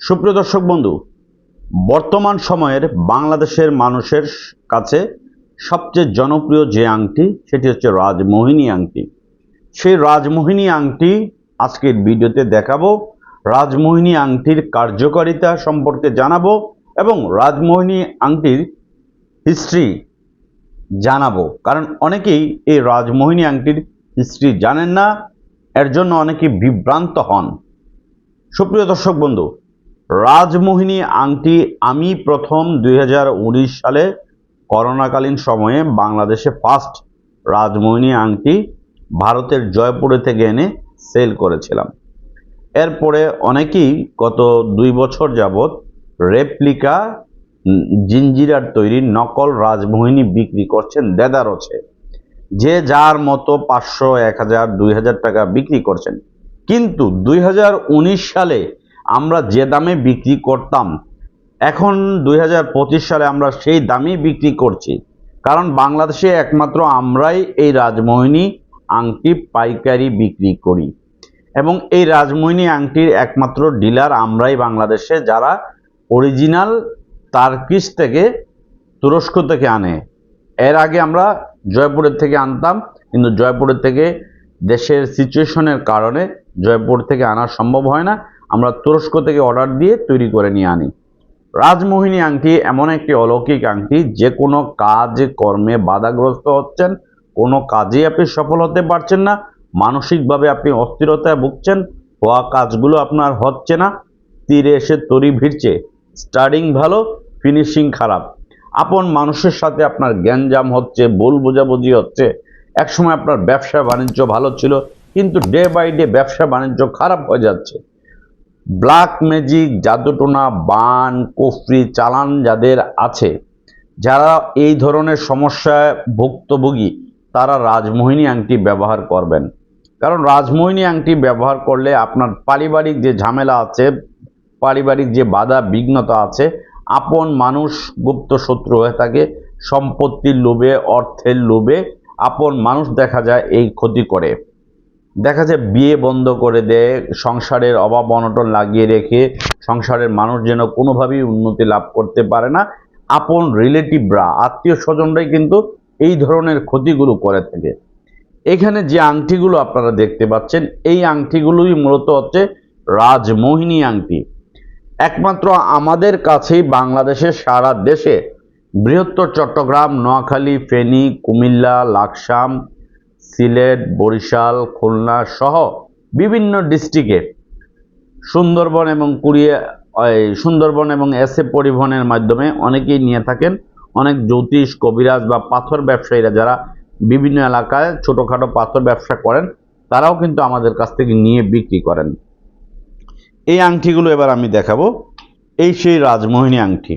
সুপ্রিয় দর্শক বন্ধু, বর্তমান সময়ের বাংলাদেশের মানুষের কাছে সবচেয়ে জনপ্রিয় যে আংটি, সেটি হচ্ছে রাজমোহিনী আংটি। সেই রাজমোহিনী আংটি আজকের ভিডিওতে দেখাবো, রাজমোহিনী আংটির কার্যকারিতা সম্পর্কে জানাব এবং রাজমোহিনী আংটির হিস্ট্রি জানাব। কারণ অনেকেই এই রাজমোহিনী আংটির হিস্ট্রি জানেন না, এর জন্য অনেকে বিভ্রান্ত হন। সুপ্রিয় দর্শক বন্ধু রাজমোহিনী আংটি আমি প্রথম দুই হাজার উনিশ সালে করোনাকালীন সময়ে বাংলাদেশে ফার্স্ট রাজমোহিনী আংটি ভারতের জয়পুরে থেকে এনে সেল করেছিলাম। এরপরে অনেকেই গত দুই বছর যাবৎ রেপ্লিকা জিঞ্জিরার তৈরি নকল রাজমোহিনী বিক্রি করছেন দেদারছে যে যার মতো পাঁচশো, এক হাজার, দুই হাজার টাকা বিক্রি করছেন। কিন্তু দুই হাজার উনিশ সালে আমরা যে দামে বিক্রি করতাম, এখন দুই হাজার পঁচিশ সালে আমরা সেই দামেই বিক্রি করছি। কারণ বাংলাদেশে একমাত্র আমরাই এই রাজমোহিনী আংটি, পাইকারি বিক্রি করি। এবং এই রাজমোহিনী আংটির একমাত্র ডিলার আমরাই বাংলাদেশে, যারা অরিজিনাল তার্কিস থেকে, তুরস্ক থেকে আনে। এর আগে আমরা জয়পুরের থেকে আনতাম, কিন্তু জয়পুরের থেকে দেশের সিচুয়েশনের কারণে জয়পুর থেকে আনা সম্ভব হয় না। আমরা তুরস্ক থেকে অর্ডার দিয়ে তৈরি করে নিয়ে আনি। রাজমোহিনী আংটি এমন একটি অলৌকিক আংটি, যে কোনো কাজ, কর্মে বাধাগ্রস্ত হচ্ছেন, কোনো কাজেই আপনি সফল হতে পারছেন না, মানসিকভাবে আপনি অস্থিরতায় ভুগছেন, হওয়া কাজগুলো আপনার হচ্ছে না, তীরে এসে তরি ভিড়ছে, স্টার্টিং ভালো, ফিনিশিং খারাপ। আপন মানুষের সাথে আপনার জ্ঞানজাম হচ্ছে, ভুল বোঝাবুঝি হচ্ছে, একসময় আপনার ব্যবসা বাণিজ্য ভালো ছিল, কিন্তু ডে বাই ডে ব্যবসা বাণিজ্য খারাপ হয়ে যাচ্ছে। ব্ল্যাক ম্যাজিক, জাদুটোনা, বান, কুফরি, চালান যাদের আছে, যারা এই ধরনের সমস্যায় ভুক্তভোগী, তারা রাজমোহিনী আংটি ব্যবহার করবেন। কারণ রাজমোহিনী আংটি ব্যবহার করলে আপনার পারিবারিক যে ঝামেলা আছে, পারিবারিক যে বাধা, বিঘ্নতা আছে, আপন মানুষ গুপ্ত শত্রু হয়ে থাকে, সম্পত্তির লোভে, অর্থের লোভে, আপন মানুষ দেখা যায় এই ক্ষতি করে। দেখা যায় বিয়ে বন্ধ করে দেয়, সংসারের অভাব অনটন লাগিয়ে রেখে সংসারের মানুষ যেন কোনোভাবেই উন্নতি লাভ করতে পারে না। আপন রিলেটিভরা আত্মীয় স্বজনরাই কিন্তু এই ধরনের ক্ষতিগুলো করে থাকে। এখানে যে আংটিগুলো আপনারা দেখতে পাচ্ছেন, এই আংটিগুলোই মূলত হচ্ছে রাজমোহিনী আংটি। একমাত্র আমাদের কাছেই বাংলাদেশের সারা দেশে বৃহত্তর চট্টগ্রাম, নোয়াখালী, ফেনী, কুমিল্লা, লাকসাম সিলেট, বরিশাল, খুলনা সহ বিভিন্ন ডিস্ট্রিক্টে সুন্দরবন এবং কুড়িয়ে সুন্দরবন এবং এসএ পরিবহনের মাধ্যমে অনেকেই নিয়ে থাকেন। অনেক জ্যোতিষ, কবিরাজ বা পাথর ব্যবসায়ীরা যারা বিভিন্ন এলাকায় ছোটোখাটো পাথর ব্যবসা করেন, তারাও কিন্তু আমাদের কাছ থেকে নিয়ে বিক্রি করেন। এই আংটিগুলো এবার আমি দেখাবো। এই সেই রাজমোহিনী আংটি।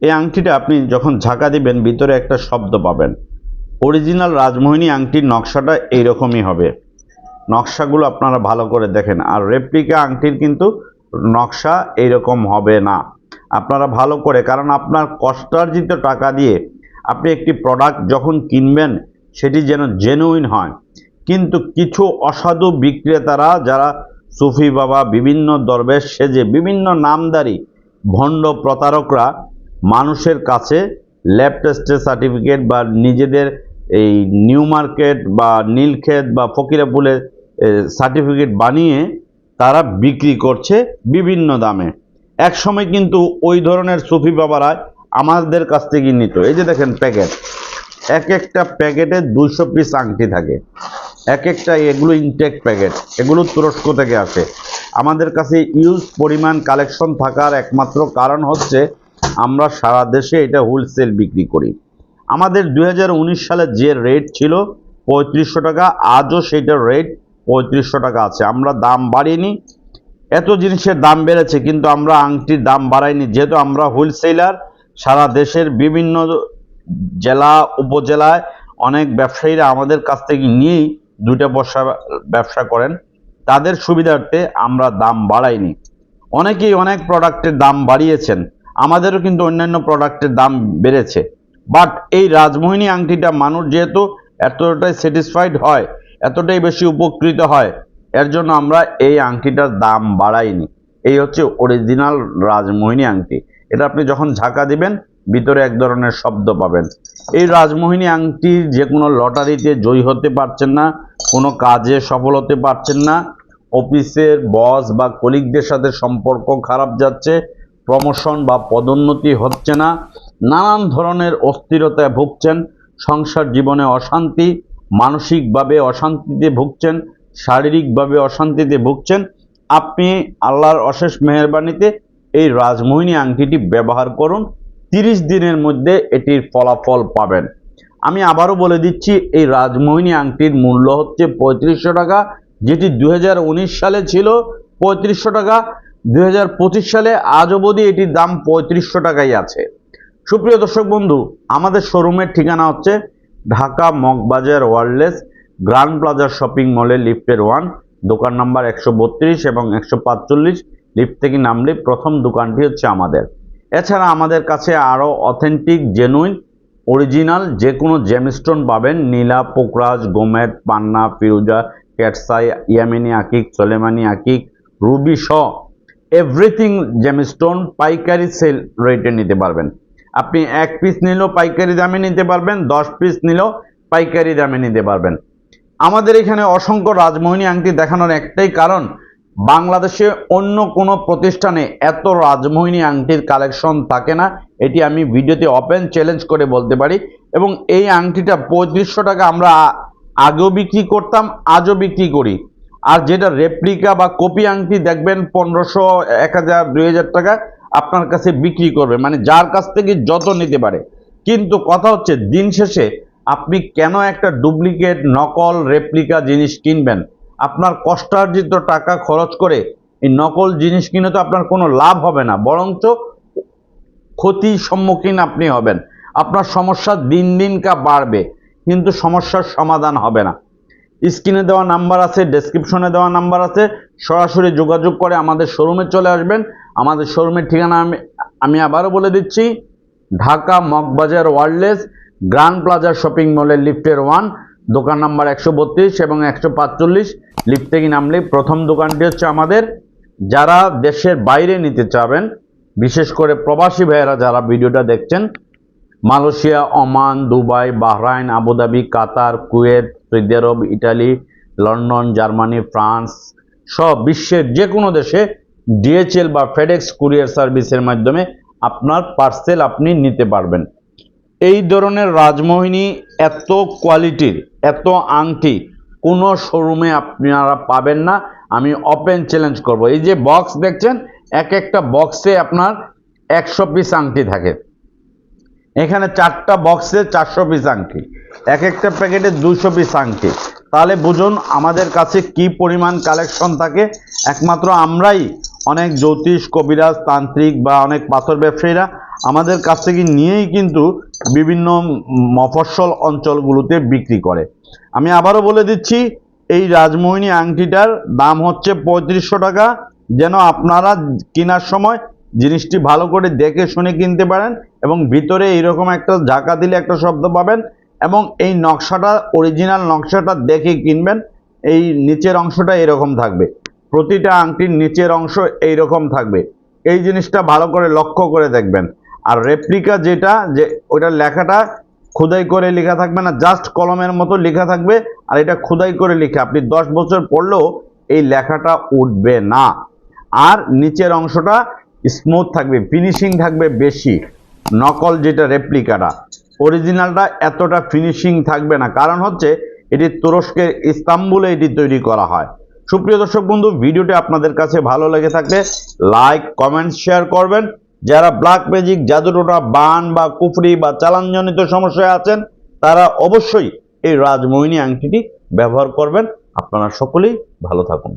এই আংটিটা আপনি যখন ঝাঁকা দিবেন, ভিতরে একটা শব্দ পাবেন। অরিজিনাল রাজমোহিনী আংটির নকশাটা এইরকমই হবে। নকশাগুলো আপনারা ভালো করে দেখেন। আর রেপ্লিকা আংটির কিন্তু নকশা এইরকম হবে না। আপনারা ভালো করে, কারণ আপনার কষ্টার্জিত টাকা দিয়ে আপনি একটি প্রোডাক্ট যখন কিনবেন, সেটি যেন জেনুইন হয়। কিন্তু কিছু অসাধু বিক্রেতারা, যারা সুফি বাবা, বিভিন্ন দরবেশ সেজে, বিভিন্ন নামদারি, ভণ্ড প্রতারকরা মানুষের কাছে ল্যাব টেস্টের সার্টিফিকেট বা নিজেদের এই নিউ মার্কেট বা নীলক্ষেত বা ফকিরাপুলের সার্টিফিকেট বানিয়ে তারা বিক্রি করছে বিভিন্ন দামে। এক সময় কিন্তু ওই ধরনের সুফি বাবারা আমাদের কাছ থেকে নিত। এই যে দেখেন প্যাকেট, এক একটা প্যাকেটে দুশো পিস আংটি থাকে। এক একটা এগুলো ইনটেক প্যাকেট, এগুলো তুরস্ক থেকে আসে। আমাদের কাছে ইউজ পরিমাণ কালেকশন থাকার একমাত্র কারণ হচ্ছে আমরা সারা দেশে এটা হোলসেল বিক্রি করি। আমাদের দু হাজার উনিশ সালে যে রেট ছিল পঁয়ত্রিশশো টাকা, আজও সেটার রেট পঁয়ত্রিশশো টাকা আছে। আমরা দাম বাড়িনি। এত জিনিসের দাম বেড়েছে, কিন্তু আমরা আংটির দাম বাড়াইনি। যেহেতু আমরা হোলসেলার সারা দেশের বিভিন্ন জেলা, উপজেলায় অনেক ব্যবসায়ীরা আমাদের কাছ থেকে নিয়েই দুইটা বর্ষা ব্যবসা করেন। তাদের সুবিধার্থে আমরা দাম বাড়াইনি। অনেকেই অনেক প্রোডাক্টের দাম বাড়িয়েছেন। আমাদেরও কিন্তু অন্যান্য প্রোডাক্টের দাম বেড়েছে। বাট এই রাজমোহিনী আংটিটা মানুষ যেহেতু এতটাই স্যাটিসফাইড হয়, এতটাই বেশি উপকৃত হয়, এর জন্য আমরা এই আংটিটার দাম বাড়াইনি। এই হচ্ছে অরিজিনাল রাজমোহিনী আংটি। এটা আপনি যখন ঝাঁকা দিবেন, ভিতরে এক ধরনের শব্দ পাবেন। এই রাজমোহিনী আংটি যে কোনো লটারিতে জয়ী হতে পারছেন না, কোনো কাজে সফল হতে পারছেন না, অফিসের বস বা কলিগদের সাথে সম্পর্ক খারাপ যাচ্ছে প্রমোশন বা পদোন্নতি হচ্ছে না নানান ধরনের অস্থিরতায় ভুগছেন, সংসার জীবনে অশান্তি, মানসিকভাবে অশান্তিতে ভুগছেন, শারীরিকভাবে অশান্তিতে ভুগছেন। আপনি আল্লাহর অশেষ মেহরবানিতে এই রাজমোহিনী আংটিটি ব্যবহার করুন। তিরিশ দিনের মধ্যে এটির ফলাফল পাবেন। আমি আবারও বলে দিচ্ছি, এই রাজমোহিনী আংটির মূল্য হচ্ছে পঁয়ত্রিশশো টাকা, যেটি দুই হাজার উনিশ সালে ছিল পঁয়ত্রিশশো টাকা। দু হাজার পঁচিশ সালে আজ অবধি এটির দাম পঁয়ত্রিশশো টাকাই আছে। সুপ্রিয় দর্শক বন্ধু, আমাদের শোরুমের ঠিকানা হচ্ছে ঢাকা মগবাজার ওয়ারলেস গ্রান্ড প্লাজার শপিং মলে লিফটের ওয়ান, দোকান নাম্বার একশো বত্রিশ এবং একশো পাঁচচল্লিশ। লিফট থেকে নামলে প্রথম দোকানটি হচ্ছে আমাদের। এছাড়া আমাদের কাছে আরও অথেন্টিক জেনুইন অরিজিনাল যে কোনো জেমস্টোন পাবেন। নীলা, পোকরাজ, গোমেদ, পান্না, ফিরুজা, ক্যাটসাই, ইয়ামিনী আকিক, সোলেমানি আকিক, রুবি শ। এভরিথিং জেমস্টোন পাইকারি সেল রেটে নিতে পারবেন। আপনি এক পিস নিলেও পাইকারি দামে নিতে পারবেন, দশ পিস নিলেও পাইকারি দামে নিতে পারবেন। আমাদের এখানে অসংখ্য রাজমোহিনী আংটি দেখানোর একটাই কারণ, বাংলাদেশে অন্য কোনো প্রতিষ্ঠানে এত রাজমোহিনী আংটির কালেকশন থাকে না। এটি আমি ভিডিওতে ওপেন চ্যালেঞ্জ করে বলতে পারি এবং এই আংটিটা পঁয়ত্রিশশো টাকা আমরা আগেও বিক্রি করতাম, আজও বিক্রি করি। আর যেটা রেপ্লিকা বা কপি আংটি দেখবেন পনেরোশো, এক হাজার, দুই হাজার টাকা। আপনার কাছে বিক্রি করবে মানে যার কাছ থেকে যত নিতে পারে। কিন্তু কথা হচ্ছে, দিন শেষে আপনি কেন একটা ডুপ্লিকেট, নকল, রেপ্লিকা জিনিস কিনবেন? আপনার কষ্টার্জিত টাকা খরচ করে এই নকল জিনিস কিনে তো আপনার কোনো লাভ হবে না, বরঞ্চ ক্ষতির সম্মুখীন আপনি হবেন। আপনার সমস্যা দিন দিন কা বাড়বে, কিন্তু সমস্যার সমাধান হবে না। স্ক্রিনে দেওয়া নাম্বার আছে ডেসক্রিপশনে দেওয়া নাম্বার আছে, সরাসরি যোগাযোগ করে আমাদের শোরুমে চলে আসবেন। আমাদের শোরুমের ঠিকানা আমি আমি আবারও বলে দিচ্ছি, ঢাকা মগবাজার ওয়ার্ল্ডলেস গ্র্যান্ড প্লাজা শপিং মলের লিফটের ওয়ান দোকান নাম্বার একশো বত্রিশ এবং একশো পাঁচচল্লিশ। লিফট থেকে নামলে প্রথম দোকানটি হচ্ছে আমাদের। যারা দেশের বাইরে নিতে চাবেন, বিশেষ করে প্রবাসী ভাইয়েরা যারা ভিডিওটা দেখছেন, Malaysia, Oman, Dubai, Bahrain, Abu Dhabi, Qatar, Kuwait, Saudi Arab, Italy, London, Germany, France সব বিশ্বের যে কোনো দেশে ডিএচএল বা ফেডেক্স কুরিয়ার সার্ভিসের মাধ্যমে আপনার পার্সেল আপনি নিতে পারবেন। এই ধরনের রাজমোহিনী এত কোয়ালিটির, এত আংটি, কোনো শোরুমে আপনারা পাবেন না। আমি ওপেন চ্যালেঞ্জ করব। এই যে বক্স দেখছেন, এক একটা বক্সে আপনার একশো পিস আংটি থাকে। এখানে চারটা বক্সে চারশো পিস আংটি। এক একটা প্যাকেটে দুশো পিস আংটি। তাহলে বুঝুন, আমাদের কাছে কি পরিমাণ কালেকশন থাকে? একমাত্র আমরাই অনেক জ্যোতিষ, কবিরাজ, তান্ত্রিক বা অনেক পাথর ব্যবসায়ীরা আমাদের কাছ থেকে নিয়েই কিন্তু বিভিন্ন মফস্বল অঞ্চলগুলোতে বিক্রি করে। আমি আবারও বলে দিচ্ছি, এই রাজমোহিনী আংটিটার দাম হচ্ছে পঁয়ত্রিশশো টাকা। যেন আপনারা কেনার সময় জিনিসটি ভালো করে দেখে শুনে কিনতে পারেন এবং ভিতরে এইরকম একটা ঝাঁকা দিলে একটা শব্দ পাবেন এবং এই নকশাটা অরিজিনাল নকশাটা দেখে কিনবেন। এই নিচের অংশটা এরকম থাকবে। প্রতিটা আংটির নিচের অংশ এই রকম থাকবে। এই জিনিসটা ভালো করে লক্ষ্য করে দেখবেন। আর রেপ্লিকা যেটা, যে ওইটার লেখাটা খোদাই করে লেখা থাকবে না জাস্ট কলমের মতো লেখা থাকবে। আর এটা খোদাই করে লেখা, আপনি দশ বছর পড়লেও এই লেখাটা উঠবে না। আর নিচের অংশটা স্মুথ থাকবে ফিনিশিং থাকবে বেশি। নকল যেটা রেপ্লিকাটা অরিজিনালটা এতটা ফিনিশিং থাকবে না। কারণ হচ্ছে, এটি তুরস্কের ইস্তাম্বুলে এটি তৈরি করা হয়। সুপ্রিয় দর্শক বন্ধু, ভিডিওটি আপনাদের কাছে ভালো লেগে থাকলে লাইক, কমেন্ট, শেয়ার করবেন। যারা ব্ল্যাক ম্যাজিক জাদুটোনা বান বা কুফরি বা চালানজনিত সমস্যায় আছেন, তারা অবশ্যই এই রাজমোহিনী আংটিটি ব্যবহার করবেন। আপনারা সকলেই ভালো থাকুন।